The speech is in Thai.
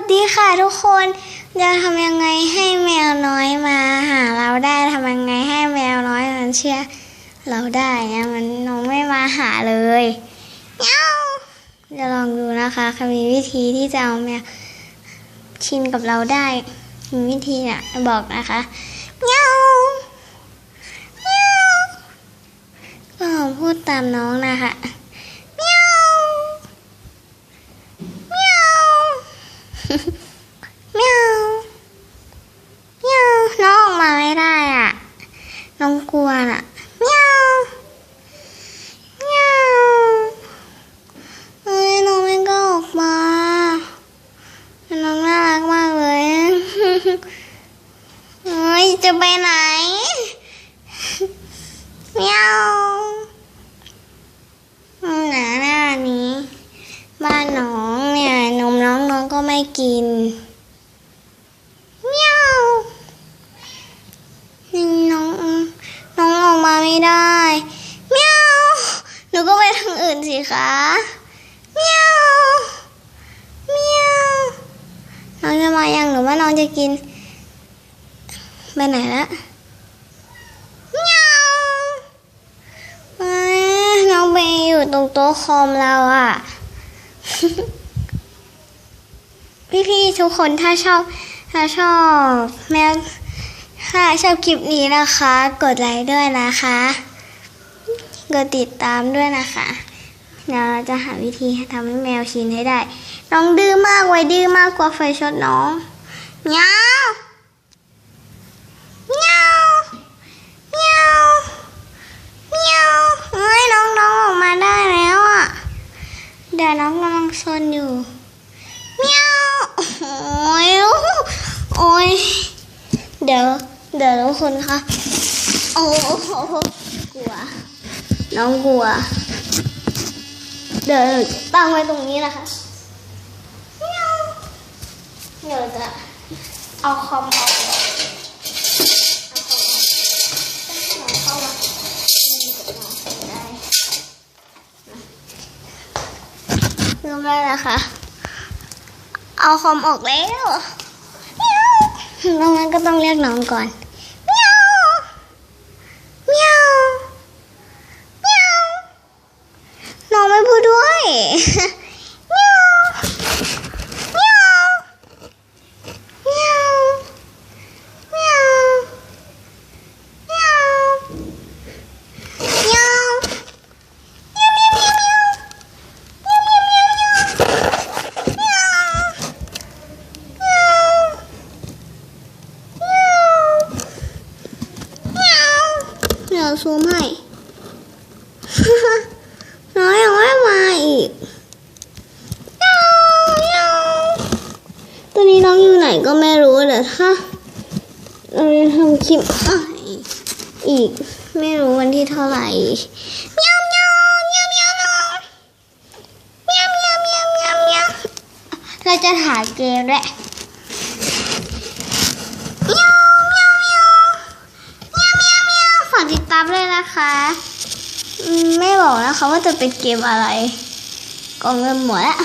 สดีค่ะทุกคน จะทำยังไงให้แมวน้อยมาหาเราได้ทำยังไงให้แมวน้อยมันเชื่อเราได้นะมันน้องไม่มาหาเลยเงี้ยวจะลองดูนะคะค่ะมีวิธีที่จะเอาแมวชินกับเราได้มีวิธีเนี่ยบอกนะคะเงี้ยวเงี้ยวก็ลอพูดตามน้องนะคะเงี้ยว เมียว เมียวเมียวน้องออกมาไม่ได้อะ น้องกลัวน่ะเมียวเมียวเฮ้ยน้องไม่ก็ออกมา น้องน่ารักมากเลยเฮ้ยจะไปไหนเมียวอืมหนาหน้านี้ บ้านน้องเนี่ยนมน้องน้องก็ ไม่กินเมียวนี่น้องน้องออกมาไม่ได้เมียวหนูก็ไปทางอื่นสิคะเมียวเมียวน้องจะมายังหรือว่าน้องจะกินไปไหนละเมียวน้องไปอยู่ตรงโต๊ะคอมเราอะ พี่ๆทุกคนถ้าชอบ ถ้าชอบแมวถ้าชอบคลิปนี้นะคะ กดไลค์ด้วยนะคะ กดติดตามด้วยนะคะเราจะหาวิธีทำให้แมวชินให้ได้ น้องดื้อมากไว้ดื้อมากกว่าไฟช็อตน้องเมียวเมียวเมียวเมียวเฮ้ยน้องน้องออกมาได้แล้วอะเดี๋ยวน้องกำลังซนอยู่เมียวโอ้ยโอ้ยเดี๋ยวเดี๋ยวทุกคนคะโอ้โหกลัว น้องกลัว เดี๋ยวหนูตั้งไว้ตรงนี้นะคะเดี๋ยวจะเอาคอมออกเอาคอมออกให้น้องเข้ามาเล่นกับน้องได้เริ่มได้แล้วค่ะเอาคอมออกแล้ว ยวน้องนั้นก็ต้องเรียกน้องก่อนเมียวเมียวเมียวน้องไม่พูดด้วย ซูมให้ น้อยยังไม่มาอีกตอนนี้น้องอยู่ไหนก็ไม่รู้แต่ถ้าเราจะทำคลิปอีกไม่รู้วันที่เท่าไหร่เราจะหาเกมแหละ นะคะ ไม่บอกนะคะว่าจะเป็นเกมอะไรกองเงินหมดแล้ว